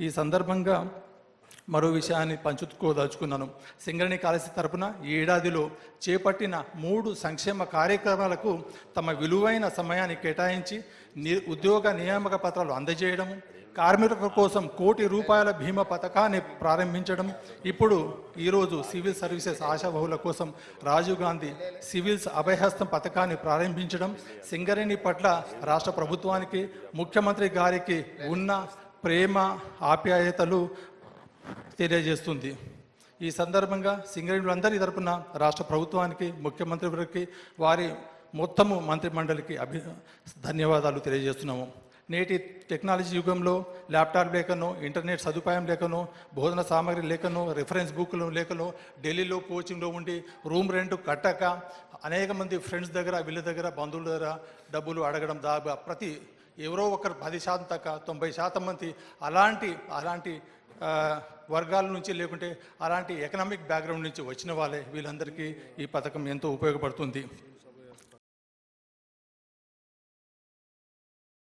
ఈ సందర్భంగా మరో విషయాన్ని పంచుకోదలుచుకున్నాను. సింగరణి కాలేజీ తరపున ఈ ఏడాదిలో చేపట్టిన మూడు సంక్షేమ కార్యక్రమాలకు తమ విలువైన సమయాన్ని కేటాయించి ని ఉద్యోగ నియామక పత్రాలు అందజేయడం కార్మికుల కోసం కోటి రూపాయల బీమా పథకాన్ని ప్రారంభించడం ఇప్పుడు ఈరోజు సివిల్ సర్వీసెస్ ఆశాబహుల కోసం రాజీవ్ గాంధీ సివిల్స్ అభయహస్తం పథకాన్ని ప్రారంభించడం సింగరేణి పట్ల రాష్ట్ర ప్రభుత్వానికి ముఖ్యమంత్రి గారికి ఉన్న ప్రేమ ఆప్యాయతలు తెలియజేస్తుంది. ఈ సందర్భంగా సింగరేణులందరి తరపున రాష్ట్ర ప్రభుత్వానికి ముఖ్యమంత్రి వారికి వారి మొత్తము మంత్రిమండలికి అభి ధన్యవాదాలు తెలియజేస్తున్నాము. నేటి టెక్నాలజీ యుగంలో ల్యాప్టాప్ లేకనో ఇంటర్నెట్ సదుపాయం లేకనో బోధన సామాగ్రి లేకనో రిఫరెన్స్ బుక్లు లేకనో ఢిల్లీలో కోచింగ్లో ఉండి రూమ్ రెంట్ కట్టక అనేక మంది ఫ్రెండ్స్ దగ్గర వీళ్ళ దగ్గర బంధువుల దగ్గర డబ్బులు అడగడం దాగా ప్రతి ఎవరో ఒకరు పది శాతం తక్క తొంభై శాతం మంది అలాంటి అలాంటి వర్గాల నుంచి లేకుంటే అలాంటి ఎకనామిక్ బ్యాక్గ్రౌండ్ నుంచి వచ్చిన వాళ్ళే వీళ్ళందరికీ ఈ పథకం ఎంతో ఉపయోగపడుతుంది.